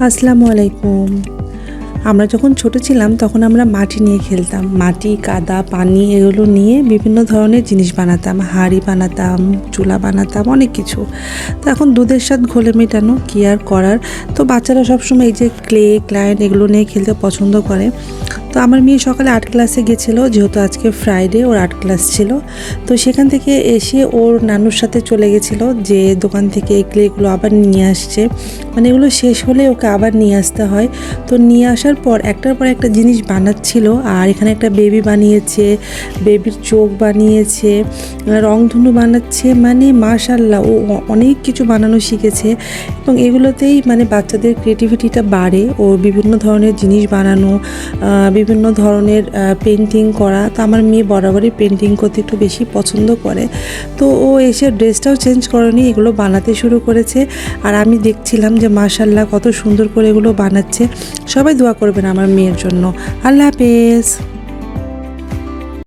আসসালামু আলাইকুম। আমরা যখন ছোট ছিলাম, তখন আমরা মাটি নিয়ে খেলতাম। মাটি, কাদা, পানি, এগুলো নিয়ে বিভিন্ন ধরনের জিনিস বানাতাম। হাঁড়ি বানাতাম, চুলা বানাতাম, অনেক কিছু। তো এখন দুধের সাথে ঘোলে মেটানো, কি আর করার? তো বাচ্চারা সবসময় এই যে ক্লে, ক্লায়েন্ট এগুলো নিয়ে খেলতে পছন্দ করে। তো আমার মেয়ে সকালে আর্ট ক্লাসে গেছিল, যেহেতু আজকে ফ্রাইডে ওর আর্ট ক্লাস ছিল। তো সেখান থেকে এসে ওর নানুর সাথে চলে গেছিল, যে দোকান থেকে এই ক্লেগুলো আবার নিয়ে আসছে। মানে এগুলো শেষ হলে ওকে আবার নিয়ে আসতে হয়। তো নিয়ে আসার পর একটার পর একটা জিনিস বানাচ্ছিল, আর এখানে একটা বেবি বানিয়েছে বেবির চোখ বানিয়েছে, রংধনু বানাচ্ছে মানে মাশাল্লাহ ও অনেক কিছু বানানো শিখেছে। এবং এগুলোতেই মানে বাচ্চাদের ক্রিয়েটিভিটিটা বাড়ে ও বিভিন্ন ধরনের জিনিস বানানো বিভিন্ন ধরনের পেন্টিং করা। তো আমার মেয়ে বরাবরই পেন্টিং করতে একটু বেশি পছন্দ করে। তো ও এসে ড্রেসটাও চেঞ্জ করেনি, এগুলো বানাতে শুরু করেছে। আর আমি দেখছিলাম যে মাশাল্লাহ কত সুন্দর করে এগুলো বানাচ্ছে। সবাই দোয়া করবেন আমার মেয়ের জন্য। আল্লাহ হাফেজ।